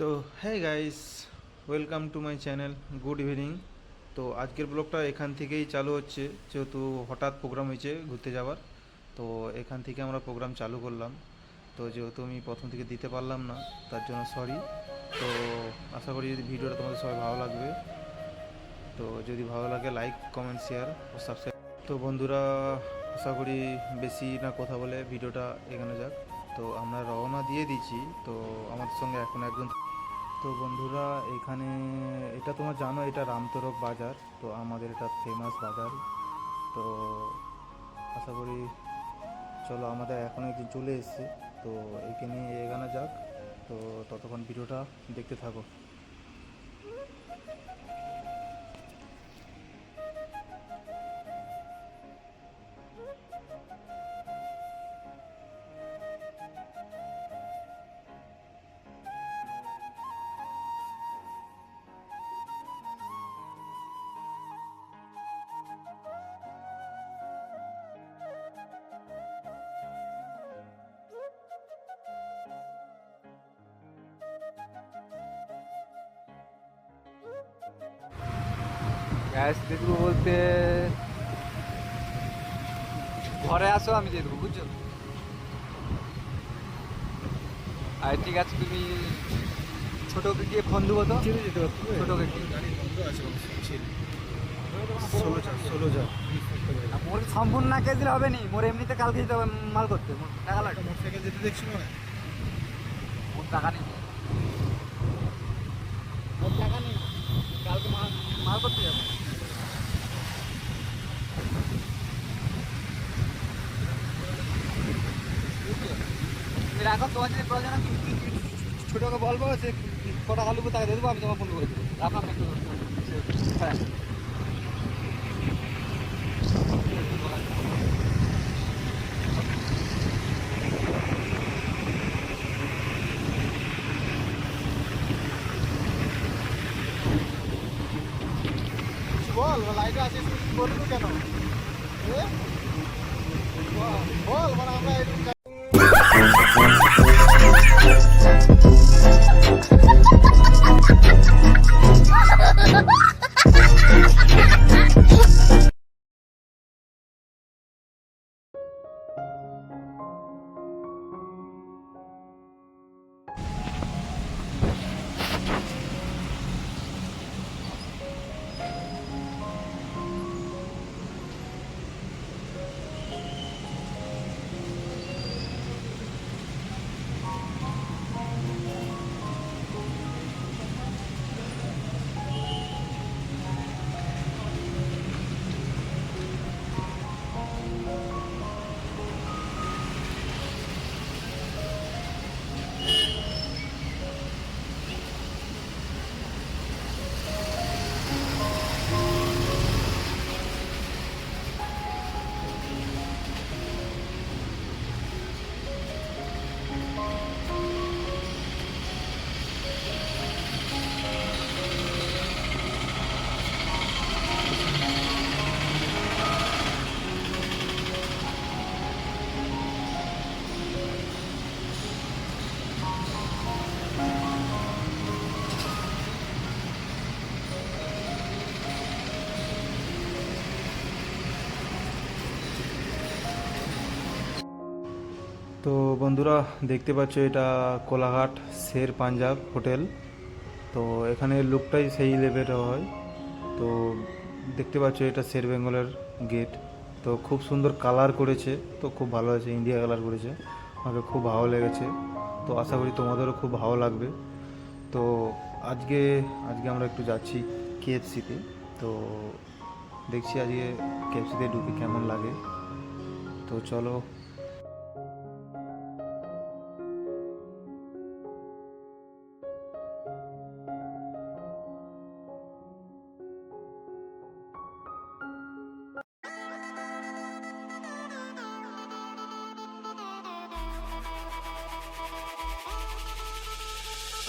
তো হ্যাঁ guys welcome to my channel good evening তো, আজকের ব্লগটা এখান থেকেই চালু হচ্ছে, যেহেতু হঠাৎ প্রোগ্রাম হয়েছে ঘুরতে যাওয়ার। তো, এখান থেকে আমরা প্রোগ্রাম চালু করলাম। তো, যেহেতু আমি প্রথম থেকে দিতে পারলাম না, তার জন্য সরি তো, আশা করি যদি ভিডিওটা তোমাদের সবাই ভালো লাগবে। তো, যদি ভালো লাগে লাইক কমেন্ট শেয়ার ও সাবস্ক্রাইব তো, বন্ধুরা, আশা করি বেশি না কথা বলে ভিডিওটা এখানে যাক। তো, আমরা রওনা দিয়ে দিয়েছি তো, আমাদের সঙ্গে এখন একজন তো বন্ধুরা, এখানে এটা তোমরা জানো, এটা রামতরফ বাজার। তো আমাদের এটা ফেমাস বাজার। তো আশা করি, চলো আমাদের এখন একদিন চলে এসেছে। তো এখানে এগানো যাক। তো ততক্ষণ ভিডিওটা দেখতে থাকো। গ্যাস দিয়ে দেবো বলতে ঘরে আসো আমি দিয়ে দেবো বুঝছ? আর ঠিক আছে তুমি ছোটকে গিয়ে ফোন দেবো তো? ছোটকে মোর সম্পূর্ণ না কে দিলে হবে নি মোর এমনিতে কালকে যেতে হবে মাল করতে মোর টাকা লাগবে। মোর টাকা নেই মোর টাকা নেই কালকে মাল মাল করতে যাব তুমি রাখো তোমার যদি প্রয়োজন ছোটকে বলব সে কটা কালুকে তাকে দিয়ে দেবো আমি তোমার ফোন করে দেবো। একটু হ্যাঁ। বল লাইটে আছিস বলব কেন? বল, বল মানে আমরা এরকম Yeah. তো বন্ধুরা, দেখতে পাচ্ছ এটা কোলাঘাট শের পাঞ্জাব হোটেল। তো এখানে লুকটাই সেই লেভেলের হয়। তো দেখতে পাচ্ছ এটা শের বেঙ্গলের গেট। তো খুব সুন্দর কালার করেছে। তো খুব ভালো আছে ইন্ডিয়া কালার করেছে। আমাকে খুব ভালো লেগেছে। তো আশা করি তোমাদেরও খুব ভালো লাগবে। তো আজকে আজকে আমরা একটু যাচ্ছি কেএফসিতে। তো দেখছি আজকে কেএফসিতে ঢুকে কেমন লাগে। তো চলো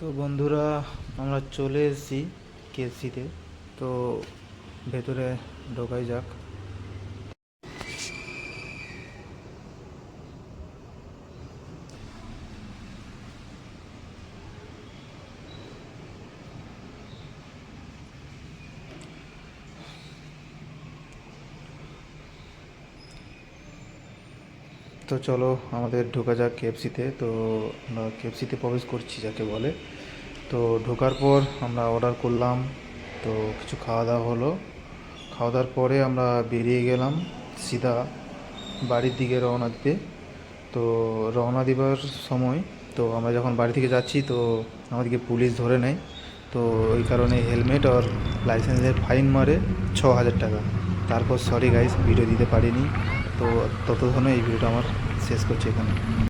তো বন্ধুরা আমরা চলে এসেছি কেসিতে তো ভেতরে ঢোকাই যাক। তো চলো আমাদের ঢোকা যাক কেএফসিতে তো আমরা কেএফসিতে প্রবেশ করছি, যাকে বলে। তো ঢোকার পর আমরা অর্ডার করলাম। তো কিছু খাওয়া দাওয়া হলো। খাওয়া দাওয়ার পরে আমরা বেরিয়ে গেলাম সিধা বাড়ির দিকে রওনা দিতে। তো রওনা দেবার সময় তো আমরা যখন বাড়ি থেকে যাচ্ছি, তো আমাদেরকে পুলিশ ধরে নেয়। তো ওই কারণে হেলমেট আর লাইসেন্সের ফাইন মারে ছ হাজার টাকা। তারপর সরি গাইস ভিডিও দিতে পারিনি। তো ততক্ষণে এই ভিডিওটা আমার শেষ করছি এখানে।